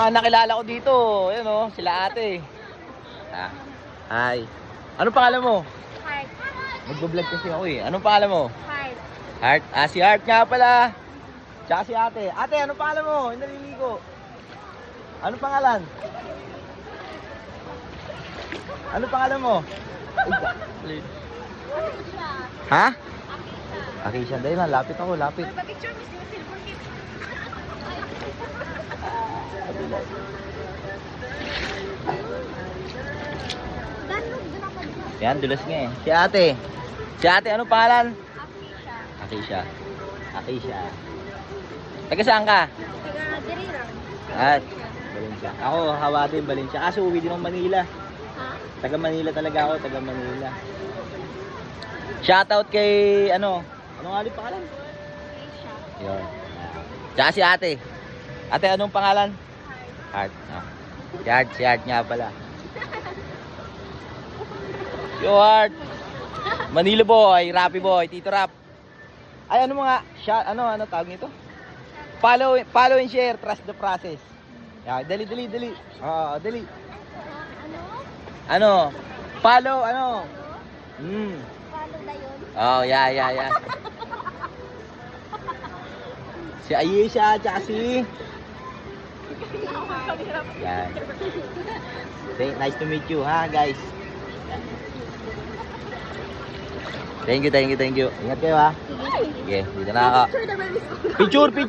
Mga nakilala ko dito, yun oh, sila ate. Ah, hi. Anong pangalan mo? Heart. Magbo-vlog kasi ako eh. Anong pangalan mo? Heart. Heart. Ah, si Heart nga pala. Tsaka si ate. Ate, anong pangalan mo? Yung naliligo. Anong pangalan? Anong pangalan mo? Ay, ha? Akisha. Dahil lang, lapit ako, lapit. Pag-picture mo silver kit. Yan, dulas nga eh. Si ate. Si ate, anong pangalan? Akisha. Akisha. Akisha. Taga saan ka? Taga diri lang. At, Valencia. Ako, hawa din Valencia. Kaso uwi din ng Manila. Ha? Taga Manila talaga ako, taga Manila. Shoutout kay, ano, ano nga ulit pangalan? Akisha. Yun. Tsaka si ate. Ate, anong pangalan? Heart. Ah. Si Heart, si Heart nga pala. Yo, Heart. Manila boy, Rapi boy, Tito Rap. Ay, ano mga, shot, ano, ano tawag nito? Follow, follow and share, trust the process. Yeah, dali, dali, dali. Oo, dali. Ano? Ano? Follow, ano? Hmm. Follow na yun. Oh, yeah, yeah, yeah. si Ayesha, tsaka si... Yan. Thank, nice to meet you, ha, guys. Thank you, thank you, thank you. Ingat kayo, ha. Sige, dito na ako. Picture, picture.